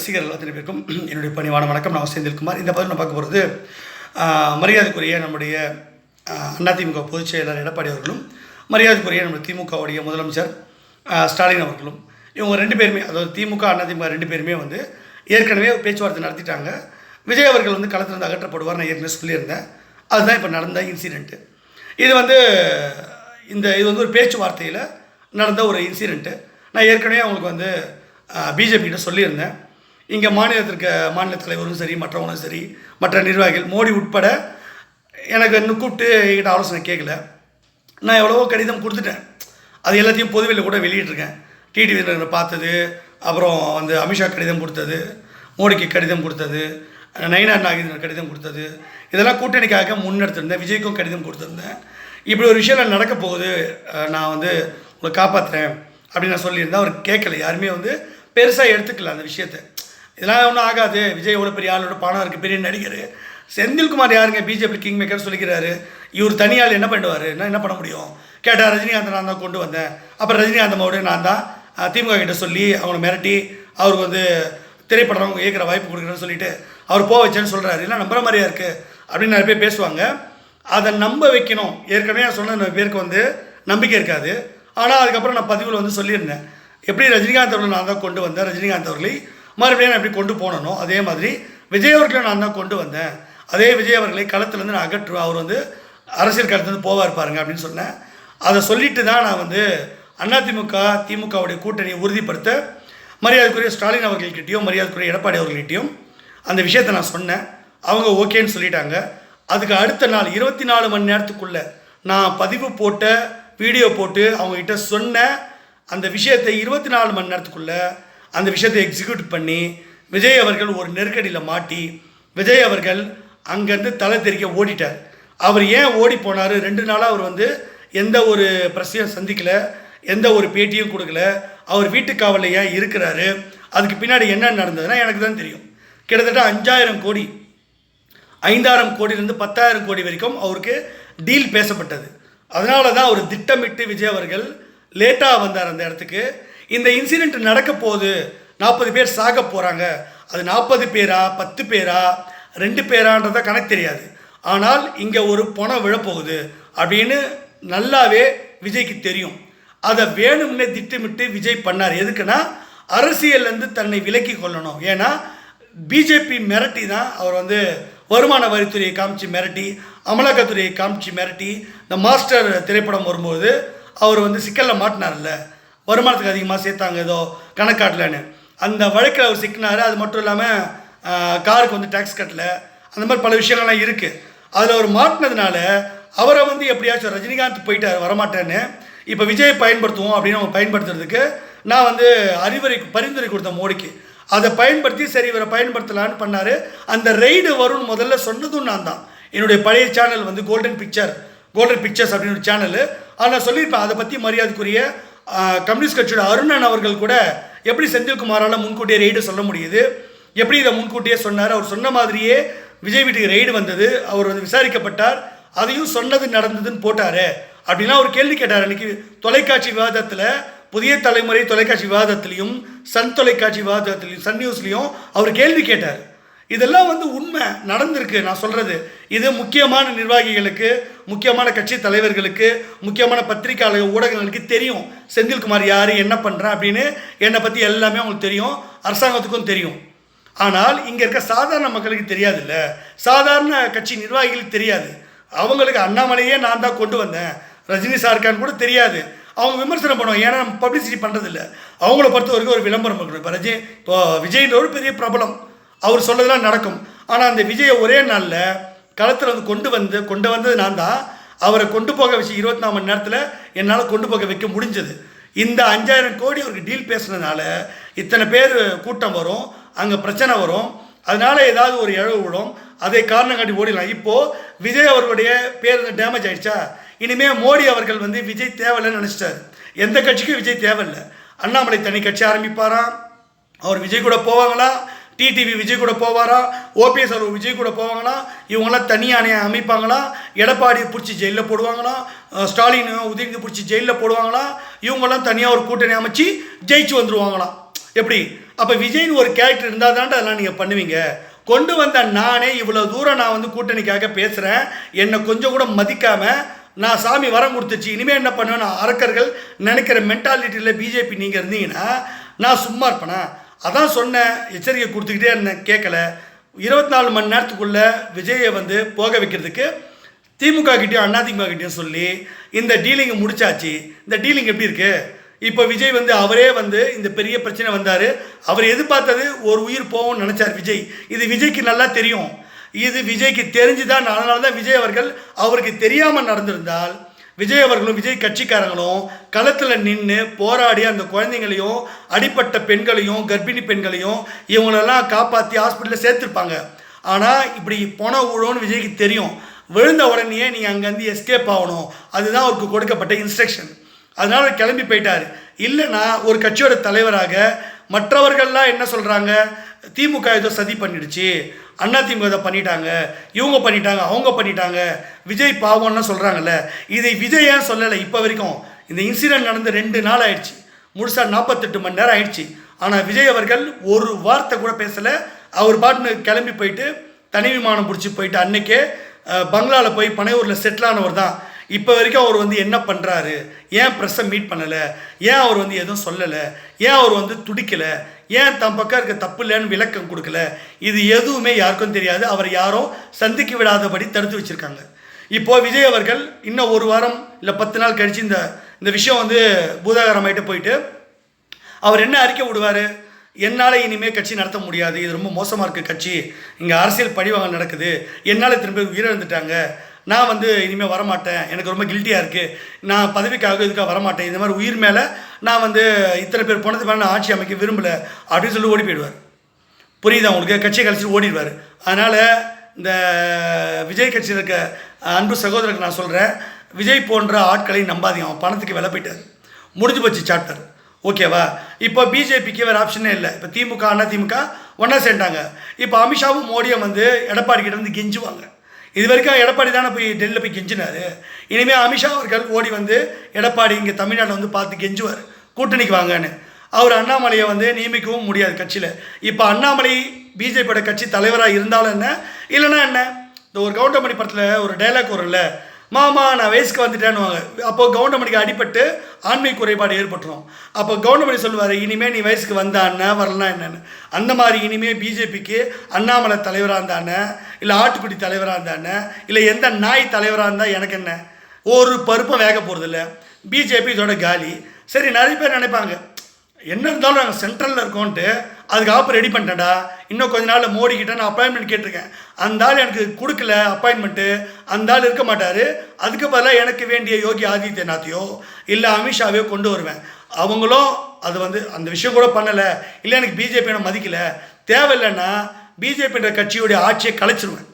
ரசிகர்கள் அத்தனை பேருக்கும் என்னுடைய பணிவான வணக்கம். நான் செந்தில்குமார் இந்த பதில் நான் பார்க்க போகிறது மரியாதைக்குரிய நம்முடைய அதிமுக பொதுச் செயலர் எடப்பாடி அவர்களும் மரியாதைக்குரிய நம்ம திமுகவுடைய முதலமைச்சர் ஸ்டாலின் அவர்களும். இவங்க ரெண்டு பேருமே அதாவது திமுக அதிமுக ரெண்டு பேருமே வந்து ஏற்கனவே பேச்சுவார்த்தை நடத்திட்டாங்க. விஜய் அவர்கள் வந்து களத்திலிருந்து அகற்றப்படுவார். நான் ஏற்கனவே சொல்லியிருந்தேன். அதுதான் இப்போ நடந்த இன்சிடெண்ட்டு இது வந்து இந்த இது வந்து ஒரு பேச்சுவார்த்தையில் நடந்த ஒரு இன்சிடெண்ட்டு நான் ஏற்கனவே அவங்களுக்கு வந்து பிஜேபி கிட்ட சொல்லியிருந்தேன். இங்கே மாநிலத்திற்கு மாநில தலைவரும் சரி மற்றவங்களும் சரி மற்ற நிர்வாகிகள் மோடி உட்பட எனக்கு இன்னும் கூப்பிட்டு என்கிட்ட ஆலோசனை கேட்கல. நான் எவ்வளவோ கடிதம் கொடுத்துட்டேன். அது எல்லாத்தையும் பொதுவெளியில் கூட வெளியிட்டிருக்கேன். டிடிவியில் பார்த்தது அப்புறம் வந்து அமித்ஷா கடிதம் கொடுத்தது மோடிக்கு கடிதம் கொடுத்தது நயினார் நாகேந்திரன் கடிதம் கொடுத்தது இதெல்லாம் கூட்டணிக்காக முன்னெடுத்திருந்தேன் விஜய்க்கும் கடிதம் கொடுத்துருந்தேன். இப்படி ஒரு விஷயம் நடக்க போகுது நான் வந்து உங்களை காப்பாற்றுறேன் அப்படின்னு நான் சொல்லியிருந்தேன். அவர் கேட்கல. யாருமே வந்து பெருசாக எடுத்துக்கல அந்த விஷயத்தை. இதெல்லாம் ஒன்றும் ஆகாது. விஜய் எவ்வளோ பெரிய ஆளோட பணம் இருக்குது பெரிய நடிகர். செந்தில்குமார் யாருங்க? பிஜேபி கிங் மேக்கர் சொல்லிக்கிறாரு. இவர் தனியால் என்ன பண்ணுவார்? நான் என்ன பண்ண முடியும்? கேட்டால் ரஜினிகாந்த் நான் தான் கொண்டு வந்தேன். அப்புறம் ரஜினிகாந்த் அம்மாவோட நான் தான் திமுக கிட்ட சொல்லி அவனை மிரட்டி அவருக்கு வந்து திரைப்படம் இயக்கிற வாய்ப்பு கொடுக்குறேன்னு சொல்லிட்டு அவர் போக வச்சேன்னு சொல்கிறாரு இல்லை நம்புற மாதிரியா இருக்குது அப்படின்னு நிறைய பேர் பேசுவாங்க. அதை நம்ப வைக்கணும். ஏற்கனவே நான் சொன்ன பேருக்கு வந்து நம்பிக்கை இருக்காது. ஆனால் அதுக்கப்புறம் நான் பதிவில் வந்து சொல்லியிருந்தேன். எப்படி ரஜினிகாந்த் அவர்களை நான் தான் கொண்டு வந்தேன்? ரஜினிகாந்த் அவர்களை மறுபடியும் நான் எப்படி கொண்டு போனனோ அதே மாதிரி விஜய் அவர்களை நான் தான் கொண்டு வந்தேன். அதே விஜய் அவர்களை களத்துலேருந்து நான் அகற்றுவேன் அவர் வந்து அரசியல் களத்துலேருந்து போவார் பாருங்க அப்படின்னு சொன்னேன். அதை சொல்லிட்டு தான் நான் வந்து அதிமுக திமுகவுடைய கூட்டணியை உறுதிப்படுத்த மரியாதைக்குரிய ஸ்டாலின் அவர்கள்கிட்டயும் மரியாதைக்குரிய எடப்பாடி அவர்கள்கிட்டையும் அந்த விஷயத்தை நான் சொன்னேன். அவங்க ஓகேன்னு சொல்லிட்டாங்க. அதுக்கு அடுத்த நாள் இருபத்தி நாலு மணி நேரத்துக்குள்ளே நான் பதிவு போட்ட வீடியோ போட்டு அவங்ககிட்ட சொன்ன அந்த விஷயத்தை இருபத்தி நாலு மணி நேரத்துக்குள்ளே அந்த விஷயத்தை எக்ஸிக்யூட் பண்ணி விஜய் அவர்கள் ஒரு நெருக்கடியில் மாட்டி விஜய் அவர்கள் அங்கேருந்து தலை தெறிக்க ஓடிட்டார். அவர் ஏன் ஓடி போனார்? ரெண்டு நாளாக அவர் வந்து எந்த ஒரு பிரச்சனையும் சந்திக்கலை எந்த ஒரு பேட்டியும் கொடுக்கல. அவர் வீட்டு காவலில் ஏன் இருக்கிறாரு? அதுக்கு பின்னாடி என்ன நடந்ததுன்னா எனக்கு தான் தெரியும். கிட்டத்தட்ட அஞ்சாயிரம் கோடி ஐந்தாயிரம் கோடியிலேருந்து பத்தாயிரம் கோடி வரைக்கும் அவருக்கு டீல் பேசப்பட்டது. அதனால தான் அவர் திட்டமிட்டு விஜய் அவர்கள் லேட்டாக வந்தார் அந்த இடத்துக்கு. இந்த இன்சிடெண்ட் நடக்க போகுது நாற்பது பேர் சாக போகிறாங்க அது நாற்பது பேரா பத்து பேரா ரெண்டு பேரான்றத கணக்கு தெரியாது. ஆனால் இங்கே ஒரு பணம் விழப்போகுது அப்படின்னு நல்லாவே விஜய்க்கு தெரியும். அதை வேணும்னே திட்டமிட்டு விஜய் பண்ணார். எதுக்குன்னா அரசியல்லேருந்து தன்னை விலக்கி கொள்ளணும். ஏன்னா பிஜேபி மிரட்டி தான் அவர் வந்து வருமான வரித்துறையை காமிச்சு மிரட்டி அமலாக்கத்துறையை காமிச்சு மிரட்டி இந்த மாஸ்டர் திரைப்படம் வரும்போது அவர் வந்து சிக்கலில் மாட்டினார்ல. வருமானத்துக்கு அதிகமாக சேர்த்தாங்க ஏதோ கணக்காட்டலன்னு. அந்த வழக்கில் அவர் சிக்கினார். அது மட்டும் இல்லாமல் காருக்கு வந்து டேக்ஸ் கட்டல. அந்த மாதிரி பல விஷயங்கள்லாம் இருக்குது அதில் அவர் மாட்டினதுனால அவரை வந்து எப்படியாச்சும் ரஜினிகாந்த் போயிட்டார் வரமாட்டேன்னு இப்போ விஜயை பயன்படுத்துவோம் அப்படின்னு அவங்க பயன்படுத்துறதுக்கு நான் வந்து அறிவுரை பரிந்துரை கொடுத்தேன் மோடிக்கு. அதை பயன்படுத்தி சரி இவரை பயன்படுத்தலான்னு பண்ணார். அந்த ரெய்டு வரும்னு முதல்ல சொன்னதும் நான் தான். என்னுடைய பழைய சேனல் வந்து கோல்டன் பிக்சர் கோல்டன் பிக்சர்ஸ் அப்படின்னு ஒரு சேனல் ஆனால் சொல்லியிருப்பேன் அதை பற்றி மரியாதைக்குரிய கம்யூனிஸ்ட் கட்சியோட அருணன் அவர்கள் கூட எப்படி செந்தில்குமாரால் முன்கூட்டியே ரெய்டு சொல்ல முடியுது? எப்படி இதை முன்கூட்டியே சொன்னார்? அவர் சொன்ன மாதிரியே விஜய் வீட்டுக்கு ரெய்டு வந்தது. அவர் வந்து விசாரிக்கப்பட்டார். அதையும் சொன்னது நடந்ததுன்னு போட்டாரு. அப்படின்னா ஒரு கேள்வி கேட்டார் அன்னைக்கு தொலைக்காட்சி விவாதத்தில் புதிய தலைமுறை தொலைக்காட்சி விவாதத்திலையும் சன் தொலைக்காட்சி விவாதத்திலையும் சன் நியூஸ்லையும் அவர் கேள்வி கேட்டார். இதெல்லாம் வந்து உண்மை நடந்திருக்கு நான் சொல்கிறது இது முக்கியமான நிர்வாகிகளுக்கு முக்கியமான கட்சி தலைவர்களுக்கு முக்கியமான பத்திரிகையாளர் ஊடகங்களுக்கு தெரியும். செந்தில்குமார் யார் என்ன பண்ணுறேன் அப்படின்னு என்னை பற்றி எல்லாமே அவங்களுக்கு தெரியும். அரசாங்கத்துக்கும் தெரியும். ஆனால் இங்கே இருக்க சாதாரண மக்களுக்கு தெரியாதுல்ல. சாதாரண கட்சி நிர்வாகிகளுக்கு தெரியாது. அவங்களுக்கு அண்ணாமலையே நான் தான் கொண்டு வந்தேன். ரஜினி சார்கான் கூட தெரியாது. அவங்க விமர்சனம் பண்ணுவாங்க. ஏன்னா நம்ம பப்ளிசிட்டி பண்ணுறதில்ல அவங்கள பொறுத்த வரைக்கும் ஒரு விளம்பரம் பண்ணணும் இப்போ ரஜி இப்போ விஜய்ன்ற ஒரு பெரிய பிரபலம். அவர் சொல்லதெல்லாம் நடக்கும். ஆனால் அந்த விஜயை ஒரே நாளில் களத்தில் வந்து கொண்டு வந்து கொண்டு வந்தது நான் தான். அவரை கொண்டு போக வச்சு இருபத்தி நாலு மணி நேரத்தில் என்னால் கொண்டு போக வைக்க முடிஞ்சது. இந்த அஞ்சாயிரம் கோடி அவருக்கு டீல் பேசுனதுனால இத்தனை பேர் கூட்டம் வரும் அங்கே பிரச்சனை வரும். அதனால் ஏதாவது ஒரு இழவு விடும் அதை காரணம் காட்டி ஓடிடலாம். இப்போது விஜய் அவர்களுடைய பேர் டேமேஜ் ஆயிடுச்சா? இனிமேல் மோடி அவர்கள் வந்து விஜய் தேவையில்லைன்னு நினச்சிட்டார். எந்த கட்சிக்கும் விஜய் தேவையில்லை. அண்ணாமலை தனி கட்சி ஆரம்பிப்பாராம். அவர் விஜய் கூட போவாங்களா? டிடிவி விஜய் கூட போவாரா? ஓபிஎஸ் அவர் விஜய் கூட போவாங்களா? இவங்களாம் தனியாக அணையை அமைப்பாங்களா? எடப்பாடி பிடிச்சி ஜெயிலில் போடுவாங்களா? ஸ்டாலின் உதயநிதி பிடிச்சி ஜெயிலில் போடுவாங்களா? இவங்கெல்லாம் தனியாக ஒரு கூட்டணி அமைச்சு ஜெயிச்சு வந்துடுவாங்களாம் எப்படி? அப்போ விஜய்னு ஒரு கேரக்டர் இருந்தால் தான்டா அதெல்லாம் நீங்கள் பண்ணுவீங்க. கொண்டு வந்த நானே இவ்வளோ தூரம் நான் வந்து கூட்டணிக்காக பேசுகிறேன் என்னை கொஞ்சம் கூட மதிக்காமல் நான் சாமி வரம் கொடுத்துச்சு. இனிமேல் என்ன பண்ணுவேன்? நான் அரக்கர்கள் நினைக்கிற மென்டாலிட்டியில் பிஜேபி நீங்கள் இருந்தீங்கன்னா நான் சும்மா இருப்பேனா? அதான் சொன்னேன் எச்சரிக்கை கொடுத்துக்கிட்டே இருந்தேன் கேட்கல. இருபத்தி நாலு மணி நேரத்துக்குள்ளே விஜயை வந்து போக வைக்கிறதுக்கு திமுக கிட்டேயும் அண்ணாதிமுக கிட்டேயும் சொல்லி இந்த டீலிங்கை முடிச்சாச்சு. இந்த டீலிங் எப்படி இருக்கு? இப்போ விஜய் வந்து அவரே வந்து இந்த பெரிய பிரச்சனை வந்தார். அவர் எதிர்பார்த்தது ஒரு உயிர் போகும்னு நினச்சார் விஜய். இது விஜய்க்கு நல்லா தெரியும். இது விஜய்க்கு தெரிஞ்சுதான் அதனால தான் விஜய் அவர்கள் அவருக்கு தெரியாமல் நடந்திருந்தால் விஜய் அவர்களும் விஜய் கட்சிக்காரங்களும் களத்தில் நின்று போராடி அந்த குழந்தைங்களையும் அடிப்பட்ட பெண்களையும் கர்ப்பிணி பெண்களையும் இவங்களெல்லாம் காப்பாற்றி ஹாஸ்பிட்டலில் சேர்த்துருப்பாங்க. ஆனால் இப்படி போன ஊழோன்னு விஜய்க்கு தெரியும். விழுந்த உடனே நீங்கள் அங்கேருந்து எஸ்கேப் ஆகணும். அதுதான் அவருக்கு கொடுக்கப்பட்ட இன்ஸ்ட்ரக்ஷன் அதனால் கிளம்பி போயிட்டார். இல்லைன்னா ஒரு கட்சியோட தலைவராக மற்றவர்கள்லாம் என்ன சொல்கிறாங்க திமுக ஏதோ சதி பண்ணிடுச்சு. அண்ணா திமுக இதை பண்ணிட்டாங்க. இவங்க பண்ணிட்டாங்க அவங்க பண்ணிட்டாங்க. விஜய் பாவம்னு சொல்கிறாங்கல்ல இதை விஜய் ஏன் சொல்லலை? இப்போ வரைக்கும் இந்த இன்சிடென்ட் நடந்து ரெண்டு நாள் ஆயிடுச்சு. முழுசாக நாற்பத்தெட்டு மணி நேரம் ஆயிடுச்சு. ஆனால் விஜய் அவர்கள் ஒரு வார்த்தை கூட பேசலை. அவர் பாட்டுன்னு கிளம்பி போயிட்டு தனி விமானம் பிடிச்சி போயிட்டு அன்னைக்கே பங்களாவில் போய் பனையூரில் செட்டில் ஆனவர் தான். இப்போ வரைக்கும் அவர் வந்து என்ன பண்ணுறாரு ஏன் ப்ரெஸ்ஸை மீட் பண்ணலை? ஏன் அவர் வந்து எதுவும் சொல்லலை? ஏன் அவர் வந்து துடிக்கலை? ஏன் தன் பக்கம் இருக்க தப்பு இல்லைன்னு விளக்கம் கொடுக்கல? இது எதுவுமே யாருக்கும் தெரியாது. அவர் யாரும் சந்திக்க விடாதபடி தடுத்து வச்சுருக்காங்க. இப்போது விஜய் அவர்கள் இன்னும் ஒரு வாரம் இல்லை பத்து நாள் கழித்து இந்த இந்த விஷயம் வந்து பூதாகரமாயிட்டு போயிட்டு அவர் என்ன அறிக்கை விடுவார்? என்னால் இனிமேல் கட்சி நடத்த முடியாது. இது ரொம்ப மோசமாக இருக்குது கட்சி. இங்கே அரசியல் பழிவாங்க நடக்குது. என்னால் திரும்ப உயிரிழந்துட்டாங்க. நான் வந்து இனிமேல் வரமாட்டேன். எனக்கு ரொம்ப கில்ட்டியாக இருக்குது நான் பதவிக்காக இதுக்காக வரமாட்டேன்? இந்த மாதிரி உயிர் மேலே நான் வந்து இத்தனை பேர் போனது மேலே நான் ஆட்சி அமைக்க விரும்பலை அப்படின்னு சொல்லி ஓடி போயிடுவார். புரியுதா உங்களுக்கு? கட்சியை கழிச்சிட்டு ஓடிடுவார். அதனால் இந்த விஜய் கட்சியில் இருக்க அன்பு சகோதரருக்கு நான் சொல்கிறேன் விஜய் போன்ற ஆட்களை நம்பாதீங்க. அவன் பணத்துக்கு விலை போயிட்டார். முடிஞ்சு போச்சு சாப்டர் ஓகேவா இப்போ பிஜேபிக்கு வேறு ஆப்ஷனே இல்லை. இப்போ திமுக அண்ணா திமுக ஒன்றா சேர்ந்தாங்க இப்போ அமித்ஷாவும் மோடியும் வந்து எடப்பாடி கிட்ட வந்து கெஞ்சுவாங்க. இது வரைக்கும் எடப்பாடி தானே போய் டெல்லியில் போய் கெஞ்சினார். இனிமேல் அமித்ஷா அவர்கள் ஓடி வந்து எடப்பாடி இங்கே தமிழ்நாட்டில் வந்து பார்த்து கெஞ்சுவார். கூட்டணிக்கு வாங்கன்னு. அவர் அண்ணாமலையை வந்து நியமிக்கவும் முடியாது கட்சியில். இப்போ அண்ணாமலை பிஜேபியோட கட்சி தலைவராக இருந்தாலும் என்ன? இல்லைன்னா என்ன? இந்த ஒரு கவுண்டமணி படத்தில் ஒரு டைலாக் வரும்ல மாமா நான் வயசுக்கு வந்துட்டேன்னுவாங்க. அப்போ கவுண்டமணிக்கு அடிபட்டு ஆண்மை குறைபாடு ஏற்பட்டுரும். அப்போ கவுண்டமணி சொல்லுவார் இனிமேல் நீ வயசுக்கு வந்த வரலாம் என்னன்னு? அந்த மாதிரி இனிமேல் பிஜேபிக்கு அண்ணாமலை தலைவராக இருந்தானே இல்லை ஆட்டுக்குடி தலைவராக இருந்தானே இல்லை எந்த நாய் தலைவராக இருந்தால் எனக்கு என்ன? ஒரு பருப்பும் வேக போகிறதில்ல பிஜேபி இதோட காலி. சரி நிறைய பேர் நினைப்பாங்க என்ன இருந்தாலும் நாங்கள் சென்ட்ரலில் இருக்கோன்ட்டு அதுக்கு ஆப் ரெடி பண்ணிட்டேன்டா. இன்னும் கொஞ்ச நாளில் மோடிக்கிட்ட நான் அப்பாயின்மெண்ட் கேட்டிருக்கேன். அந்த ஆள் எனக்கு கொடுக்கல அப்பாயின்மெண்ட்டு அந்த ஆள் இருக்க மாட்டார். அதுக்கு பதிலாக எனக்கு வேண்டிய யோகி ஆதித்யநாத்தையோ இல்லை அமித்ஷாவையோ கொண்டு வருவேன். அவங்களும் அது வந்து அந்த விஷயம் கூட பண்ணலை. இல்லை எனக்கு பிஜேபி மதிக்கலை. தேவையில்லைன்னா பிஜேபின்ற கட்சியுடைய ஆட்சியை கலைச்சிருவேன்.